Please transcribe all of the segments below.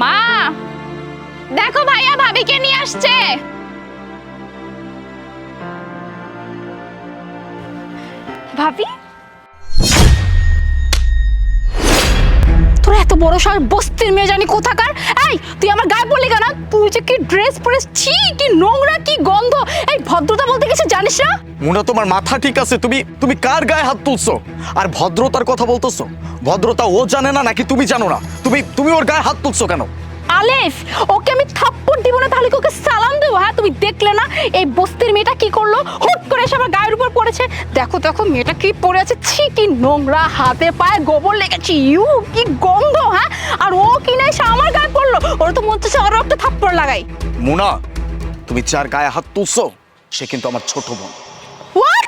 মা! দেখো ভাইয়া ভাবিকে নিয়ে আসছে। ভাবি? বড় শহর বস্তির মেয়ে জানি কোথাকার? এই তুই আমার গায়ে পড়লি কেন? তুই যে কি ড্রেস পরেছ ছি কি নোংরা কি গন্ধ। এই ভদ্রতা বলতে কিছু জানিস না? মুনা তোমার মাথা ঠিক আছে? তুমি তুমি কার গায়ে হাত তুলছো? আর ভদ্রতার কথা বলতেছো? ভদ্রতা ও জানে না নাকি তুমি জানো না? তুমি তুমি ওর গায়ে হাত তুলছো কেন? আলেফ ওকে আমি থাপ্পড় দিব না তাহলে ওকে সালাম দেবো? হ্যাঁ তুমি দেখলে না? এই বস্তির মেয়েটা কি করল হুট করে এসে আমার গায়ের উপর পড়েছে দেখো দেখো মেয়েটা কি পড়ে আছে? ছি কি নোংরা হাতে পায়ে গোবর লেগেছে। ইউ কি গন্ধ হ্যাঁ? আর ও কি না এসে আমার গায়ে পড়ল। ওরা তো মনে হচ্ছে আরও একটা থাপ্পড় লাগাই মুনা তুমি যার গায়ে হাত তুলছো সে কিন্তু আমার ছোট বোন। হোয়াট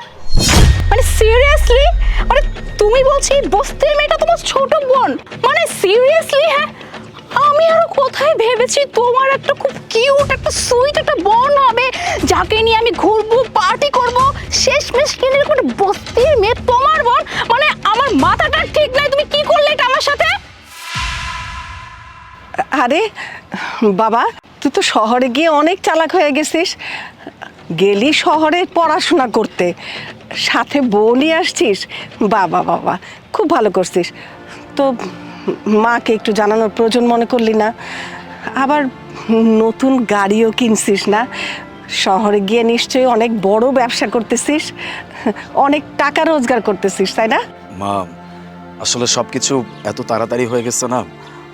মানে সিরিয়াসলি মানে তুমি বলছি বস্তির মেয়েটা তোমার ছোট বোন। মানে সিরিয়াসলি হ্যাঁ? আমি আরও কোথায় ভেবেছি তোমার একটা খুব কিউট একটা সুইট একটা বোন হবে যাকে নিয়ে আমি ঘুরবো আরে, বাবা, তুই তো শহরে গিয়ে অনেক চালাক হয়ে গেছিস। গেলি শহরে পড়াশোনা করতে। সাথে বউ নিয়ে আসছিস। বাবা বাবা, খুব ভালো করছিস। তো মাকে একটু জানানোর প্রয়োজন মনে করলি না। আবার নতুন গাড়িও কিনছিস না? শহরে গিয়ে নিশ্চয়ই অনেক বড় ব্যবসা করতেছিস। অনেক টাকা রোজগার করতেছিস, তাই না? মা, আসলে সব কিছু এত তাড়াতাড়ি হয়ে গেছে না,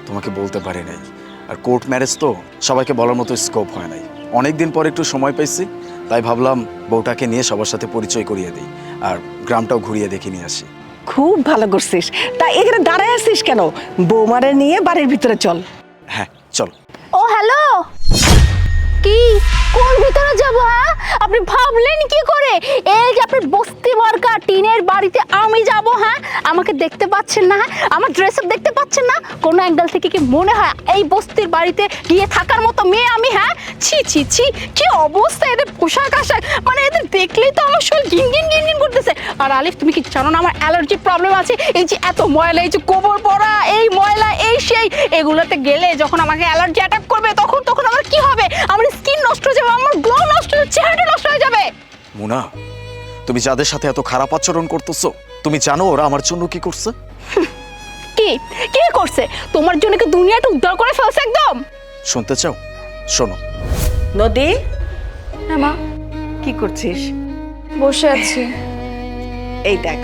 তোমাকে বলতে পারি নাই। আর কোর্ট ম্যারেজ তো সবাইকে বলার মতো স্কোপ হয় নাই। অনেক দিন পর একটু সময় পাইছি তাই ভাবলাম বউটাকে নিয়ে সবার সাথে পরিচয় করিয়ে দিই আর গ্রামটাও ঘুরিয়ে দেখে নিয়ে আসি। খুব ভালো করছিস। তা এখানে দাঁড়ায় আছিস কেন? বৌমারে নিয়ে বাড়ির ভিতরে চল। হ্যাঁ চল। ও হ্যালো! কি? কোন ভিতরে যাব হ্যাঁ? আপনি ভাবলেন কি করে? এই যে আপনি বস্তি মার্কা, টিনের বাড়িতে আমি যাব হ্যাঁ? আমাকে দেখতে পাচ্ছেন না হ্যাঁ? আমার ড্রেস আপ দেখতে পাচ্ছেন না? কোন অ্যাঙ্গেল থেকে কি মনে হয় এই বস্তির বাড়িতে গিয়ে থাকার মতো মেয়ে আমি হ্যাঁ? ছি ছি ছি, কি অবস্থা এদের পোশাক আশাক? মানে এদের দেখলেই তো আমার শরীর গিন গিন গিন গিন করতেছে। আর আলিফ, তুমি কি জানো না আমার অ্যালার্জি প্রবলেম আছে? এই যে এত ময়লা, এই যে গোবর পড়া, এই ময়লা, এই সেই, এগুলোতে গেলে যখন আমাকে অ্যালার্জি অ্যাটাক করবে, তখন তখন আমার কি হবে? আমার স্কিন নষ্ট হয়ে যাবে আমার গ্লো নষ্ট হয়ে চেহারাটা নষ্ট হয়ে যাবে। মুনা তুমি যাদের সাথে এত খারাপ আচরণ করতেছো তুমি জানো ওরা আমার জন্য কি করছে? কি? কি করছে? তোমার জন্য কি দুনিয়াটা উদ্ধার করে ফেলছে একদম? শুনতে চাও? শোনো। নদী? হ্যাঁ মা। কি করছিস? বসে আছি। এই দেখ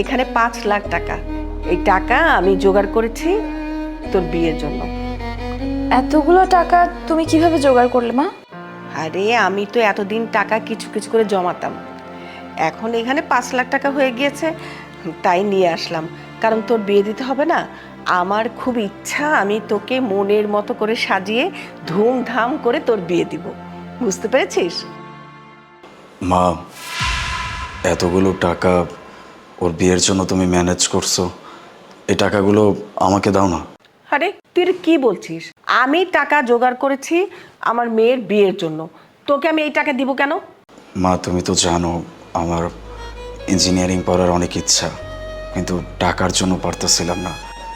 এখানে পাঁচ লাখ টাকা। এই টাকা আমি জোগাড় করেছি তোর বিয়ের জন্য। এতগুলো টাকা তুমি কীভাবে জোগাড় করলে মা? আরে আমি তো এতদিন টাকা কিছু কিছু করে জমাতাম। এখন এখানে পাঁচ লাখ টাকা হয়ে গিয়েছে তাই নিয়ে আসলাম। কারণ তোর বিয়ে দিতে হবে না? আমার খুব ইচ্ছা আমি তোকে মনের মতো করে সাজিয়ে ধুমধাম করে তোর বিয়ে দিব। বুঝতে পেরেছিস? মা এতগুলো টাকা ওর বিয়ের জন্য তুমি ম্যানেজ করছ। এই টাকাগুলো আমাকে দাও না। আরে তুই কি বলছিস? আমি টাকা জোগাড় করেছি আমার মেয়ের বিয়ের জন্য। তোকে আমি এই টাকা দিব কেন? মা, তুমি তো জানো আমার ইঞ্জিনিয়ারিং পড়ার অনেক ইচ্ছা, কিন্তু টাকার জন্য পারতেছিলাম না।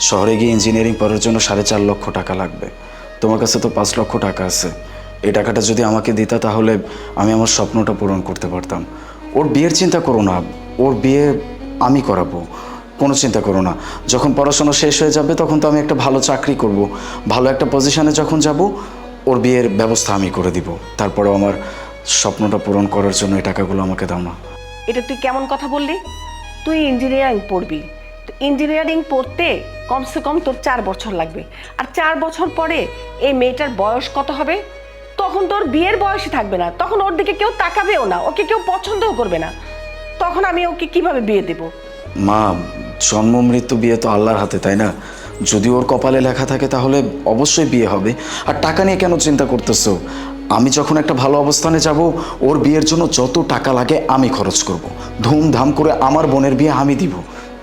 শহরে গিয়ে ইঞ্জিনিয়ারিং পড়ার জন্য সাড়ে চার লক্ষ টাকা লাগবে। তোমার কাছে তো পাঁচ লক্ষ টাকা আছে। এই টাকাটা যদি আমাকে দিতা তাহলে আমি আমার স্বপ্নটা পূরণ করতে পারতাম। ওর বিয়ের চিন্তা করো না, ওর বিয়ে আমি করাবো। কোনো চিন্তা করো না। যখন পড়াশোনা শেষ হয়ে যাবে তখন তো আমি একটা ভালো চাকরি করব। ভালো একটা পজিশনে যখন যাব ওর বিয়ের ব্যবস্থা আমি করে দিব। তারপরেও আমার স্বপ্নটা পূরণ করার জন্য এই টাকাগুলো আমাকে দাও না। এটা তুই কেমন কথা বললি? তুই ইঞ্জিনিয়ারিং পড়বি। তো ইঞ্জিনিয়ারিং পড়তে কমসে কম তোর চার বছর লাগবে। আর চার বছর পরে এই মেয়েটার বয়স কত হবে? তখন তোর বিয়ের বয়সই থাকবে না। তখন ওর দিকে কেউ তাকাবেও না। ওকে কেউ পছন্দও করবে না। তখন আমি ওকে কীভাবে বিয়ে দেব? মা জন্ম মৃত্যু বিয়ে তো আল্লাহর হাতে, তাই না? যদি ওর কপালে লেখা থাকে তাহলে অবশ্যই বিয়ে হবে। আর টাকা নিয়ে কেন চিন্তা করতেছো? আমি যখন একটা ভালো অবস্থানে যাব, ওর বিয়ের জন্য যত টাকা লাগে আমি খরচ করব। ধুমধাম করে আমার বোনের বিয়ে আমি দিব।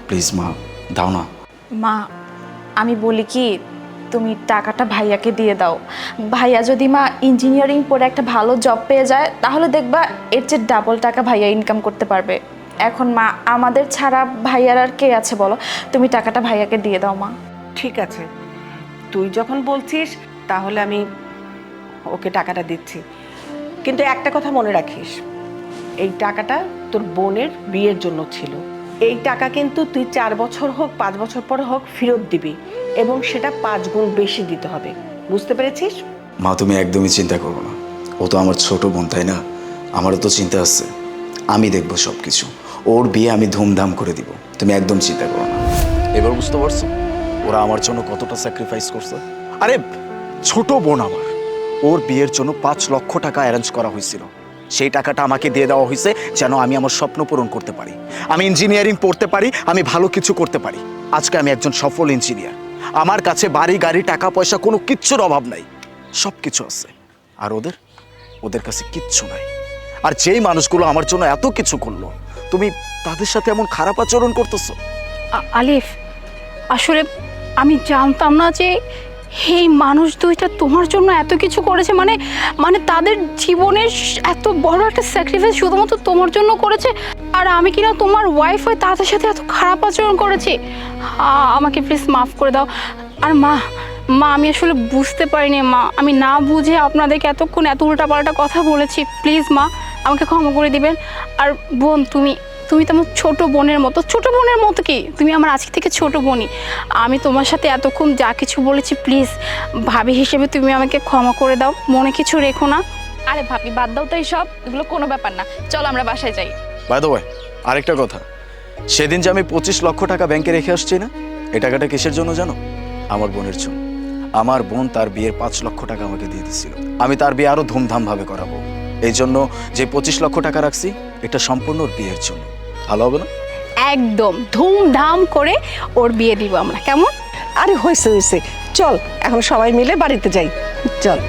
প্লিজ মা, দাও না। মা, আমি বলি কি, তুমি টাকাটা ভাইয়াকে দিয়ে দাও। ভাইয়া যদি মা ইঞ্জিনিয়ারিং পড়ে একটা ভালো জব পেয়ে যায়, তাহলে দেখবা এর চেয়ে ডাবল টাকা ভাইয়া ইনকাম করতে পারবে। এখন মা আমাদের ছাড়া ভাইয়ার আর কে আছে বলো? তুমি টাকাটা ভাইয়াকে দিয়ে দাও মা। ঠিক আছে। তুই যখন বলছিস তাহলে আমি ওকে টাকাটা দিচ্ছি। কিন্তু একটা কথা মনে রাখিস এই টাকাটা তোর বোনের বিয়ের জন্য ছিল। এই টাকা কিন্তু তুই চার বছর হোক পাঁচ বছর পর হোক ফেরত দিবি এবং সেটা পাঁচ গুণ বেশি দিতে হবে। বুঝতে পেরেছিস? মা তুমি একদমই চিন্তা করো না। ও তো আমার ছোট বোন তাই না? আমারও তো চিন্তা আছে। আমি দেখব সব কিছু ওর বিয়ে আমি ধুমধাম করে দিব। তুমি একদম চিন্তা করো না। এবার বুঝতে পারছ? ওরা আমার জন্য কতটা স্যাক্রিফাইস করছে। আরে, ছোট বোন আমার। ওর বিয়ের জন্য পাঁচ লক্ষ টাকা অ্যারেঞ্জ করা হয়েছিল। সেই টাকাটা আমাকে দিয়ে দেওয়া হয়েছে যেন আমি আমার স্বপ্ন পূরণ করতে পারি। আমি ইঞ্জিনিয়ারিং পড়তে পারি, আমি ভালো কিছু করতে পারি। আজকে আমি একজন সফল ইঞ্জিনিয়ার আমার কাছে বাড়ি, গাড়ি, টাকা, পয়সা কোনো কিচ্ছুর অভাব নাই। সব কিছু আছে। আর ওদের ওদের কাছে কিচ্ছু নাই। আর যেই মানুষগুলো আমার জন্য এত কিছু করল, তুমি তাদের সাথে এমন খারাপ আচরণ করতেছো? আলিফ, আসলে আমি জানতাম না যে এই মানুষ দুইটা তোমার জন্য এত কিছু করেছে। মানে মানে তাদের জীবনের এত বড় একটা স্যাক্রিফাইস শুধুমাত্র তোমার জন্য করেছে। আর আমি কিনা তোমার ওয়াইফ হয়ে তাদের সাথে এত খারাপ আচরণ করেছি। আমাকে প্লিজ মাফ করে দাও। আর মা মা আমি আসলে বুঝতে পারিনি মা। আমি না বুঝে আপনাদেরকে এতক্ষণ এত উল্টাপাল্টা কথা বলেছি প্লিজ মা আমাকে ক্ষমা করে দিবেন। আর বোন তুমি তুমি তো আমার ছোট বোনের মতো। ছোট বোনের মতো কি? তুমি আমার আজকে থেকে ছোট বোনই আমি তোমার সাথে এতক্ষণ যা কিছু বলেছি প্লিজ ভাবি হিসেবে তুমি আমাকে ক্ষমা করে দাও। মনে কিছু রেখো না। আরে ভাবি বাদ দাও তো সব এগুলো কোনো ব্যাপার না। চলো আমরা বাসায় যাই। বাই দ্য ওয়ে আরেকটা কথা। সেদিন যে আমি পঁচিশ লক্ষ টাকা ব্যাংকে রেখে আসছি না এই টাকাটা কিসের জন্য জানো? আমার বোনের জন্য। আমার বোন তার বিয়ের পাঁচ লক্ষ টাকা আমাকে দিয়ে দিছিল। আমি তার বিয়ে আরও ধুমধামভাবে করাবো। এই জন্য যে পঁচিশ লক্ষ টাকা রাখছি এটা সম্পূর্ণ ওর বিয়ের জন্য। ভালো হবে না? একদম ধুমধাম করে ওর বিয়ে দিব আমরা। কেমন? আরে হয়েছে হয়েছে। চল এখন সবাই মিলে বাড়িতে যাই। চল।